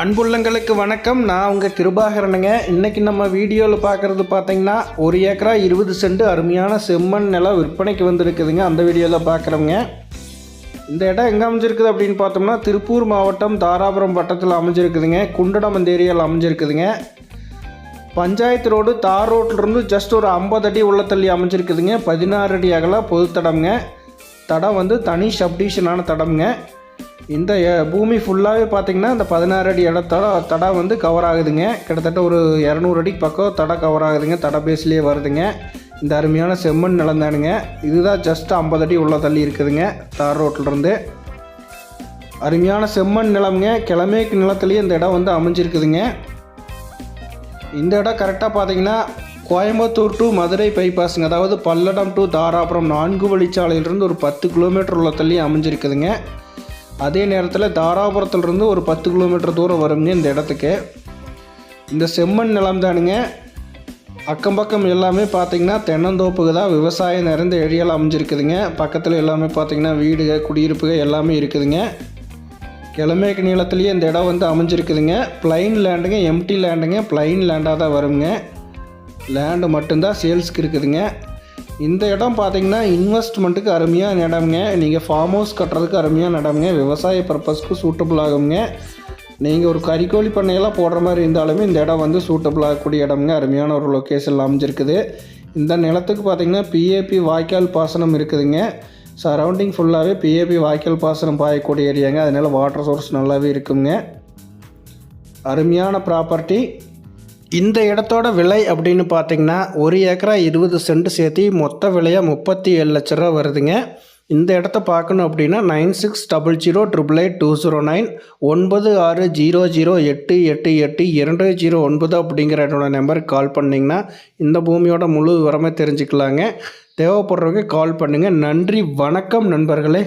அன்புள்ளங்களுக்கு வணக்கம். நான் உங்கள் கிருபாகரனுங்க. இன்றைக்கி நம்ம வீடியோவில் பார்க்குறது பார்த்தீங்கன்னா ஒரு ஏக்கரா இருபது சென்ட் அருமையான செம்மண் நிலம் விற்பனைக்கு வந்திருக்குதுங்க. அந்த வீடியோவில் பார்க்குறோங்க இந்த இடம் எங்கே அமைஞ்சிருக்குது அப்படின்னு பார்த்தோம்னா திருப்பூர் மாவட்டம் தாராபுரம் வட்டத்தில் அமைஞ்சிருக்குதுங்க. குண்டடம் அந்த ஏரியாவில் அமைஞ்சிருக்குதுங்க. பஞ்சாயத்து ரோடு தார் ரோட்லேருந்து ஜஸ்ட் ஒரு ஐம்பது அடி உள்ள தள்ளி அமைஞ்சிருக்குதுங்க. பதினாறு அடி அகல பொது தடம்ங்க தடம் வந்து தனி சப்டிஷனான தடம்ங்க. இந்த பூமி ஃபுல்லாகவே பார்த்திங்கன்னா இந்த பதினாறு அடி இடத்தட தடை வந்து கவர் ஆகுதுங்க. கிட்டத்தட்ட ஒரு இரநூறு அடிக்கு பக்கம் தடை கவர் ஆகுதுங்க. தடை பேஸ்லேயே வருதுங்க. இந்த அருமையான செம்மண் நிலந்தானுங்க. இதுதான் ஜஸ்ட் ஐம்பது அடி உள்ள தள்ளி இருக்குதுங்க. தார் ரோட்லேருந்து. அருமையான செம்மண் நிலம்ங்க. கிழமேக்கு நிலத்துலேயே இந்த இடம் வந்து அமைஞ்சிருக்குதுங்க. இந்த இடம் கரெக்டாக பார்த்தீங்கன்னா கோயம்புத்தூர் டு மதுரை பைபாஸுங்க அதாவது பல்லடம் டு தாராபுரம் நான்கு வழிச்சாலையிலிருந்து ஒரு பத்து கிலோமீட்டர் உள்ள தள்ளி அமைஞ்சிருக்குதுங்க. அதே நேரத்தில் தாராபுரத்துலேருந்து ஒரு பத்து கிலோமீட்டர் தூரம் வருங்க இந்த இடத்துக்கு. இந்த செம்மண் நிலம் தானுங்க. அக்கம் பக்கம் எல்லாமே பார்த்தீங்கன்னா தென்னந்தோப்புக்கு தான் விவசாயம் நிறைந்த ஏரியாவில் அமைஞ்சிருக்குதுங்க. பக்கத்தில் எல்லாமே பார்த்தீங்கன்னா வீடுக குடியிருப்புக எல்லாமே இருக்குதுங்க. கிழமேக்கு நீளத்துலேயே இந்த இடம் வந்து அமைஞ்சிருக்குதுங்க. பிளைன் லேண்டுங்க எம்டி லேண்டுங்க பிளைன் லேண்டாக தான் வருங்க. லேண்டு மட்டும்தான் சேல்ஸ்க்கு இருக்குதுங்க. இந்த இடம் பார்த்தீங்கன்னா இன்வெஸ்ட்மெண்ட்டுக்கு அருமையான இடம்ங்க நீங்கள் ஃபார்ம் ஹவுஸ் கட்டுறதுக்கு அருமையான இடம்ங்க விவசாய பர்பஸ்க்கு சூட்டபுள் ஆகுங்க நீங்கள் ஒரு கறிக்கோழி பண்ணையெல்லாம் போடுற மாதிரி இருந்தாலுமே இந்த இடம் வந்து சூட்டபுள் ஆகக்கூடிய இடம்ங்க. அருமையான ஒரு லொக்கேஷனில் அமைஞ்சிருக்குது. இந்த நிலத்துக்கு பார்த்தீங்கன்னா பிஏபி வாய்க்கால் பாசனம் இருக்குதுங்க. சரௌண்டிங் ஃபுல்லாகவே பிஏபி வாய்க்கால் பாசனம் பாயக்கூடிய ஏரியாங்க அதனால் வாட்டர் சோர்ஸ் நல்லாவே இருக்குங்க. அருமையான ப்ராப்பர்ட்டி இந்த இடத்தோட விலை அப்படின்னு பார்த்தீங்கன்னா ஒரு ஏக்கரா இருபது சென்ட் சேர்த்து மொத்த விலையாக முப்பத்தி ஏழு லட்ச ரூபா வருதுங்க. இந்த இடத்த பார்க்கணும் அப்படின்னா nine six double zero triple eight two zero nine ஒன்பது ஆறு ஜீரோ ஜீரோ எட்டு எட்டு எட்டு இரண்டு ஜீரோ ஒன்பது அப்படிங்கிற என்னோட நம்பருக்கு கால் பண்ணிங்கன்னா இந்த பூமியோட முழு விவரமே தெரிஞ்சுக்கலாங்க. தேவைப்படுறவங்க கால் பண்ணுங்கள் நன்றி வணக்கம் நண்பர்களே.